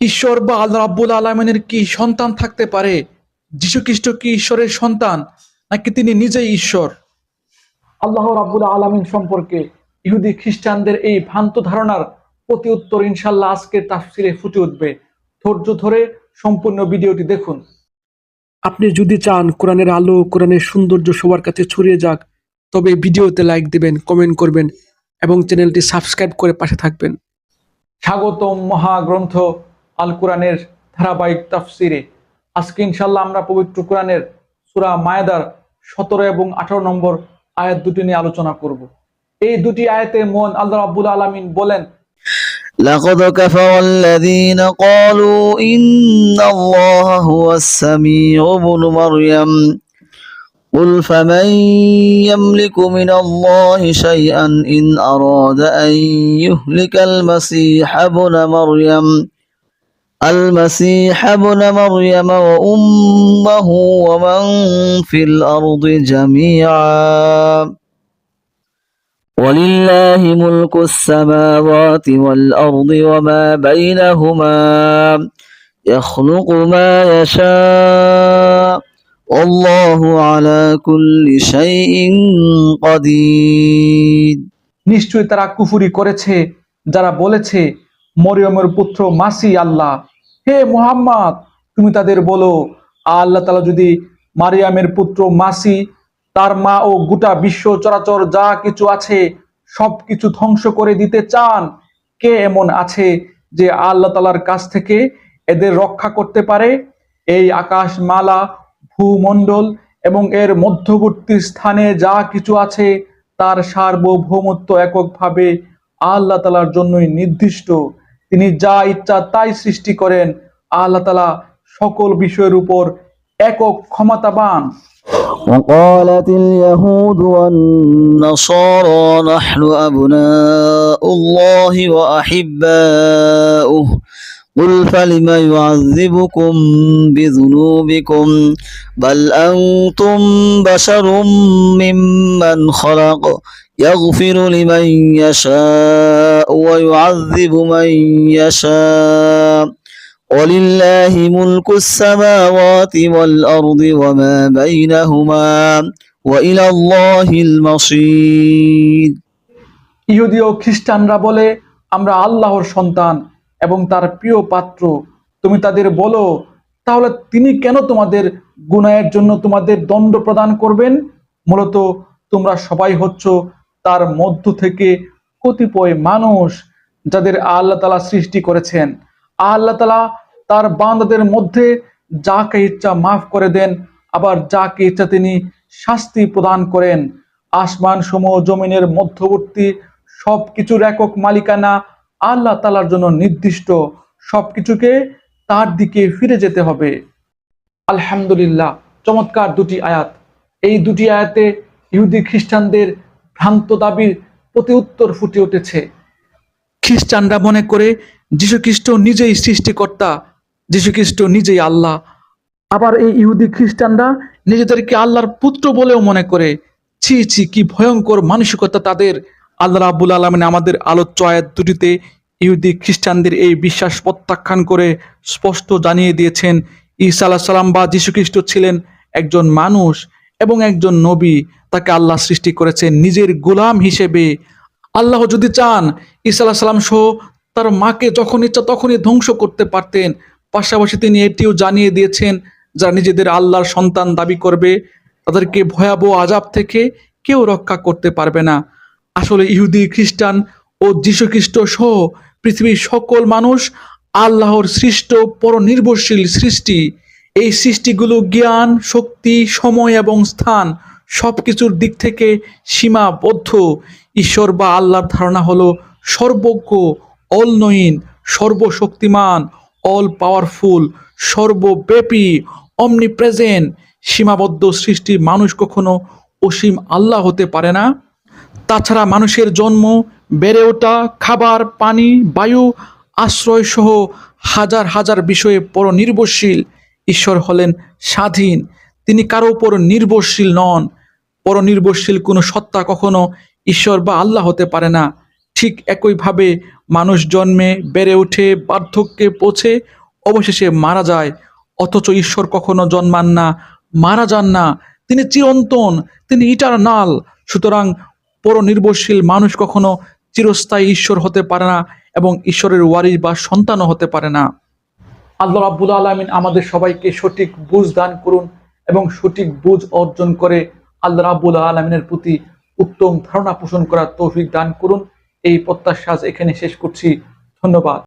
ঈশ্বর বা আল্লাহ রাব্বুল আলমিনের কি সন্তান থাকতে পারে? যীশু খ্রিস্ট কি ঈশ্বরের সন্তান, নাকি তিনি নিজেই ঈশ্বর? আল্লাহ রাব্বুল আলমিন সম্পর্কে ইহুদি খ্রিস্টানদের এই ভ্রান্ত ধারণার প্রতি উত্তর ইনশাল্লাহ আজকের তাফসিরে ফুটে উঠবে। ধৈর্য ধরে সম্পূর্ণ ভিডিওটি দেখুন। আপনি যদি চান কোরআনের আলো, কোরআনের সৌন্দর্য সবার কাছে ছড়িয়ে যাক, তবে ভিডিওতে লাইক দিবেন, কমেন্ট করবেন এবং চ্যানেলটি সাবস্ক্রাইব করে পাশে থাকবেন। স্বাগতম মহাগ্রন্থ আল কোরআনের ধারাবাহিক তাফসিরে আজকে ইনশাল্লাহ আমরা পবিত্র কোরআনের সূরা মায়াদার সতেরো এবং আঠারো নম্বর আয়াত দুটি নিয়ে আলোচনা করব এই দুটি আয়াতে মন আল্লাহ রাব্বুল আলামিন বলেন لقد كفر الذين قالوا إن الله هو السميع ابن مريم قل فمن يملك من الله شيئا إن أراد أن يهلك المسيح ابن مريم المسيح ابن مريم وأمه ومن في الأرض جميعا ولله ملك السماوات والأرض وما بينهما يخلق ما يشاء والله على كل شيء قدير নিশ্চয়ই তারা কুফুরি করেছে যারা বলেছে মরিয়মের পুত্র মাসি আল্লাহ। হে মুহাম্মদ, তুমি তাদের বলো, আল্লাহ তালা যদি মারিয়ামের পুত্র মাসি, তার মা ও গোটা বিশ্ব চরাচর যা কিছু আছে সব কিছু ধ্বংস করে দিতে চান, কে এমন আছে যে আল্লাহ তালার কাছ থেকে এদের রক্ষা করতে পারে? এই আকাশ মালা ভূমণ্ডল এবং এর মধ্যবর্তী স্থানে যা কিছু আছে, তার সার্বভৌমত্ব এককভাবে আল্লাহ তালার জন্যই নির্দিষ্ট। তিনি যা ইচ্ছা তাই সৃষ্টি করেন আল্লাহ তালা সকল বিষয়ের উপর একক ক্ষমতাবান وقالت اليهود والنصارى نحن أبناء الله وأحباؤه قل فلم يعذبكم بذنوبكم بل أنتم بشر ممن خلق يغفر لمن يشاء ويعذب من يشاء ولله ملك السماوات والأرض وما بينهما وإلى الله المصير ইহুদি ও খ্রিস্টানরা বলে আমরা আল্লাহর সন্তান এবং তার প্রিয় পাত্র, তুমি তাদের বলো, তাহলে তিনি কেন তোমাদের গুনাহের জন্য তোমাদের দণ্ড প্রদান করবেন? মূলত তোমরা সবাই হচ্ছ তার মধ্য থেকে কতিপয় মানুষ যাদের আল্লাহ তালা সৃষ্টি করেছেন। আল্লাহ তালা তার বান্দাদের মধ্যে যাকে ইচ্ছা মাফ করে দেন, আবার যাকে ইচ্ছা তিনি শাস্তি প্রদান করেন। আসমান সমূহ জমিনের মধ্যবর্তী সব কিছুর একক মালিকানা আল্লাহ তালার জন্য নির্দিষ্ট সবকিছুকে তার দিকে ফিরে যেতে হবে। আলহামদুলিল্লাহ, চমৎকার দুটি আয়াত। এই দুটি আয়াতে ইহুদি খ্রিস্টানদের ভ্রান্ত দাবির প্রতি উত্তর ফুটে উঠেছে। খ্রিস্টানরা মনে করে যীশুখ্রিস্ট নিজেই সৃষ্টিকর্তা, যীশুখ্রিস্ট নিজেই আল্লাহ। আবার এই ইহুদি খ্রিস্টানরা নিজেদেরকে আল্লাহর পুত্র বলেও মনে করে, ছি ছি, কি ভয়ঙ্কর মানসিকতা তাদের। আল্লাহ রাবুল আলমিন আমাদের আলোচ্য আয়াত দুটিতে ইহুদি খ্রিস্টানদের এই বিশ্বাস প্রত্যাখ্যান করে স্পষ্ট জানিয়ে দিয়েছেন। ঈসা আলাহ সাল্লাম বা যীশুখ্রিস্ট ছিলেন একজন মানুষ এবং একজন নবী, তাকে আল্লাহ সৃষ্টি করেছেন নিজের গোলাম হিসেবে। আল্লাহ যদি চান, ঈসা আলাহ সাল্লাম সহ তার মাকে যখন ইচ্ছা তখনই ধ্বংস করতে পারতেন। পাশাপাশি তিনি এটিও জানিয়ে দিয়েছেন, যারা নিজেদের আল্লাহর সন্তান দাবি করবে, তাদেরকে ভয়াবহ আজাব থেকে কেউ রক্ষা করতে পারবে না। আসলে ইহুদি, খ্রিস্টান ও যীশুখ্রিস্ট সহ পৃথিবীর সকল মানুষ আল্লাহর সৃষ্ট পরনির্ভরশীল সৃষ্টি। এই সৃষ্টিগুলো জ্ঞান, শক্তি, সময় এবং স্থান সব কিছুর দিক থেকে সীমাবদ্ধ। ঈশ্বর বা আল্লাহর ধারণা হলো সর্বজ্ঞ অল নইন সর্বশক্তিমান, অল পাওয়ারফুল, সর্বব্যাপী অমনি প্রেজেন্ট সীমাবদ্ধ সৃষ্টির মানুষ কখনো অসীম আল্লাহ হতে পারে না। তাছাড়া মানুষের জন্ম, বেড়ে ওঠা, খাবার, পানি, বায়ু আশ্রয় সহ হাজার হাজার বিষয়ে পরনির্ভরশীল ঈশ্বর হলেন স্বাধীন। তিনি কারও উপর নির্ভরশীল নন। পরনির্ভরশীল কোনো সত্তা কখনো ঈশ্বর বা আল্লাহ হতে পারে না। ঠিক একইভাবে মানুষ জন্মে, বেড়ে উঠে বার্ধক্যে পৌঁছে, অবশেষে মারা যায়। অথচ ঈশ্বর কখনো জন্মান না, মারা যান না। তিনি চিরন্তন, তিনি ইটারনাল। সুতরাং পরনির্ভরশীল মানুষ কখনো চিরস্থায়ী ঈশ্বর হতে পারে না এবং ঈশ্বরের ওয়ারিস বা সন্তানও হতে পারে না। আল্লাহ রাব্বুল আলমিন আমাদের সবাইকে সঠিক বুঝ দান করুন এবং সঠিক বুঝ অর্জন করে আল্লাহ রাব্বুল আলমিনের প্রতি উত্তম ধারণা পোষণ করার তৌফিক দান করুন। এই প্রত্যাশা এখানে শেষ করছি। ধন্যবাদ।